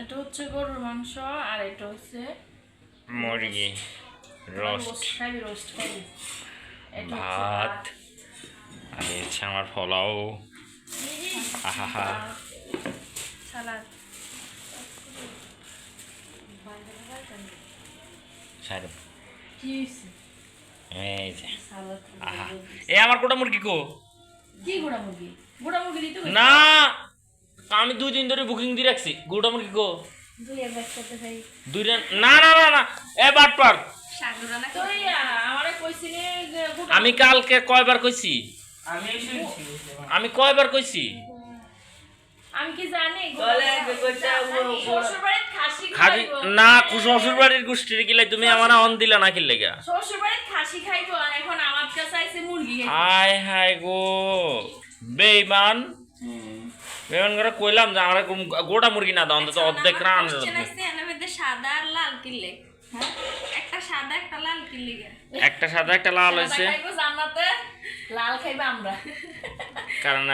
এটা হচ্ছে গরুর মাংস আর এটা হচ্ছে মুরগি রোস্ট রোস্ট ভাত। আর হচ্ছে আমার পোলাও। আহা সালাদ। এই আমার কোটা মুরগি কো? কি গোড়া মুরগি? গোড়া মুরগি না। আমি দুই দিন ধরে বুকিং দিয়ে রাখছি। গোটা মুরগি কো। দুইটা না না না না এ বাট পার তো আমারে কইছিলি যে গোটা আমি কালকে কয়বার কইছি? আমি শুনছি আমি কয়বার কইছি? না শ্বশুর বাড়ির গোষ্ঠীর গিলাই তুমি আমার অন দিলা না কিনলে গা আমার হায় গো। বেইমান। বেইমান করে কইলাম যে আমার গোটা মুরগি না দাও অন্তত অর্ধেক রান সাদা আর লাল কিনলে হ্যাঁ একটা সাদা একটা লাল কিনলে একটা সাদা একটা লাল হইছে হয়েছে লাল খাইবা আমরা কারণ